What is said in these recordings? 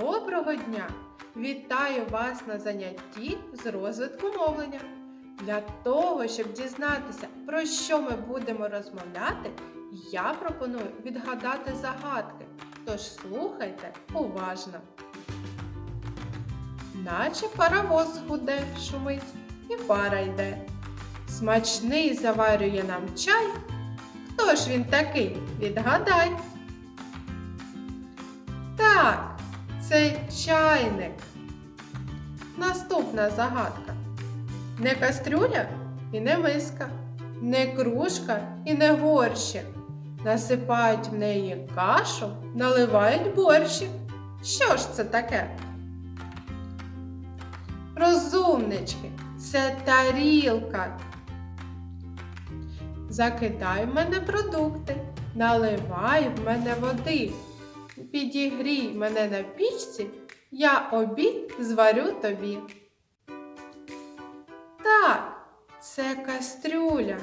Доброго дня! Вітаю вас на занятті з розвитку мовлення. Для того, щоб дізнатися, про що ми будемо розмовляти, я пропоную відгадати загадки. Тож слухайте уважно. Наче паровоз гуде, шумить, і пара йде. Смачний заварює нам чай. Хто ж він такий? Відгадай. Так, це чайник. Наступна загадка. Не кастрюля і не миска, не кружка і не горщик. Насипають в неї кашу, наливають борщик. Що ж це таке? Розумнички, це тарілка. Закидай в мене продукти, наливай в мене води. Підігрій мене на пічці, я обід зварю тобі. Так, це кастрюля.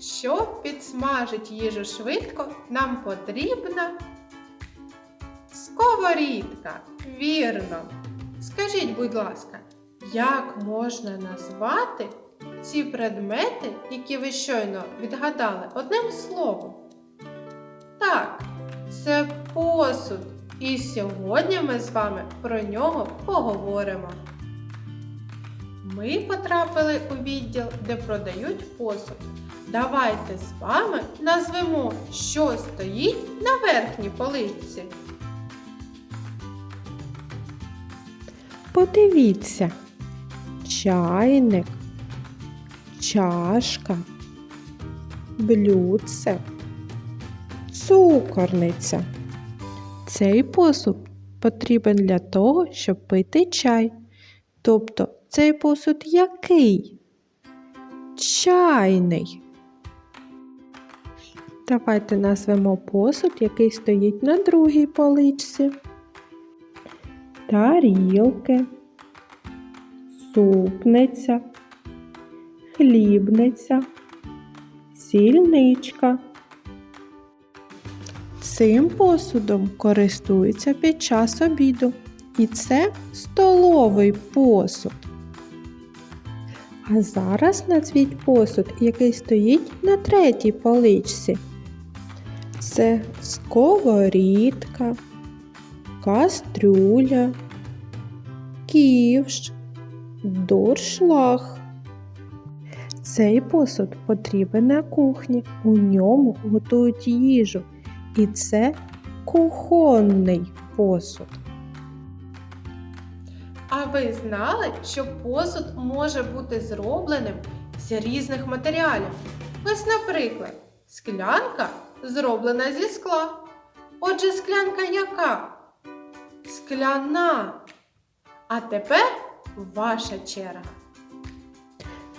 Щоб підсмажить їжу швидко, нам потрібна сковорідка. Вірно. Скажіть, будь ласка, як можна назвати ці предмети, які ви щойно відгадали одним словом? Так, це посуд. І сьогодні ми з вами про нього поговоримо. Ми потрапили у відділ, де продають посуд. Давайте з вами назвемо, що стоїть на верхній поличці. Подивіться, чайник, чашка, блюдце, цукорниця. Цей посуд потрібен для того, щоб пити чай. Тобто цей посуд який? Чайний. Давайте назвемо посуд, який стоїть на другій поличці. Тарілки, супниця, хлібниця, сільничка. Цим посудом користуються під час обіду. І це столовий посуд. А зараз назвіть посуд, який стоїть на третій поличці. Це сковорідка, кастрюля, ківш, дуршлаг. Цей посуд потрібен на кухні. У ньому готують їжу. І це кухонний посуд. А ви знали, що посуд може бути зробленим з різних матеріалів? Ось, наприклад, склянка зроблена зі скла. Отже, склянка яка? Скляна. А тепер ваша черга.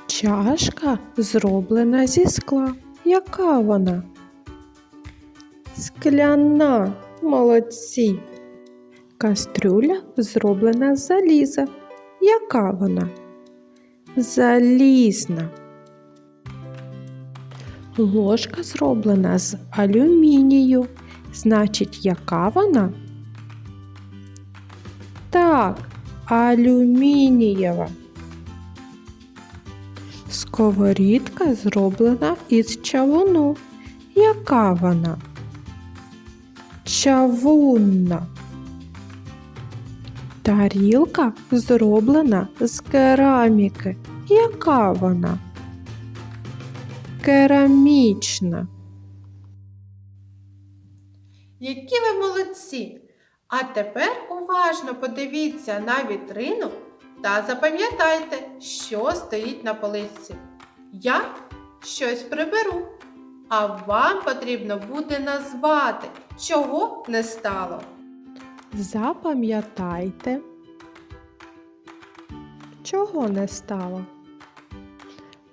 Чашка зроблена зі скла. Яка вона? Скляна. Молодці. Кастрюля зроблена з заліза. Яка вона? Залізна. Ложка зроблена з алюмінію. Значить, яка вона? Так, алюмінієва. Сковорідка зроблена із чавуну. Яка вона? Чавунна. Тарілка зроблена з кераміки. Яка вона? Керамічна. Які ви молодці! А тепер уважно подивіться на вітрину та запам'ятайте, що стоїть на поличці. Я щось приберу, а вам потрібно буде назвати, чого не стало. Запам'ятайте, чого не стало?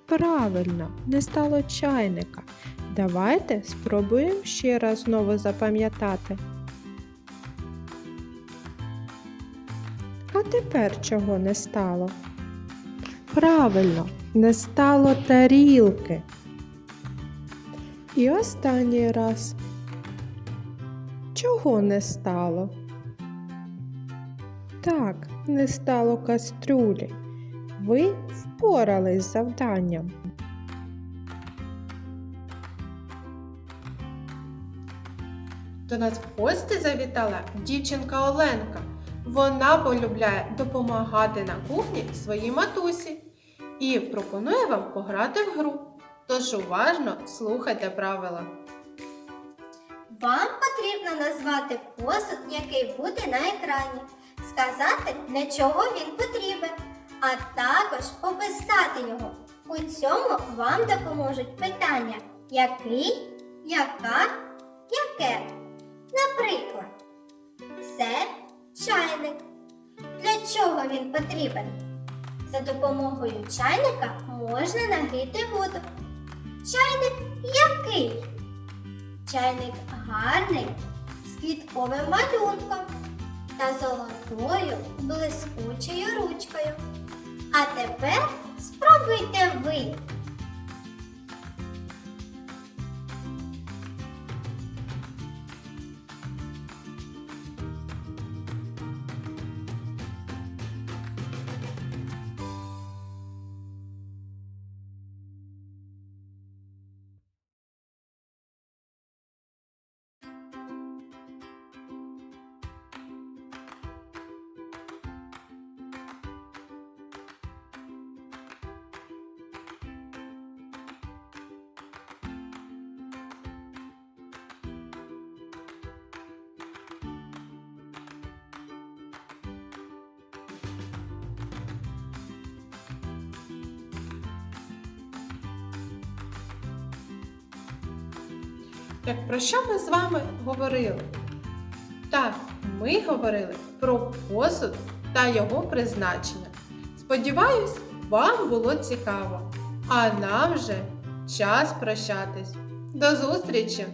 Правильно, не стало чайника. Давайте спробуємо ще раз знову запам'ятати. А тепер чого не стало? Правильно, не стало тарілки. І останній раз. Чого не стало? Так, не стало кастрюлі. Ви впорались з завданням. До нас в гості завітала дівчинка Оленка. Вона полюбляє допомагати на кухні своїй матусі і пропонує вам пограти в гру. Тож уважно слухайте правила. Вам потрібно назвати посуд, який буде на екрані, сказати, для чого він потрібен, а також описати його. У цьому вам допоможуть питання який, яка, яке. Наприклад, це чайник. Для чого він потрібен? За допомогою чайника можна нагріти воду. Який? Чайник гарний з квітковим малюнком та золотою блискучою ручкою. А тепер спробуйте ви. Як про що ми з вами говорили? Так, ми говорили про посуд та його призначення. Сподіваюсь, вам було цікаво. А нам вже час прощатись. До зустрічі!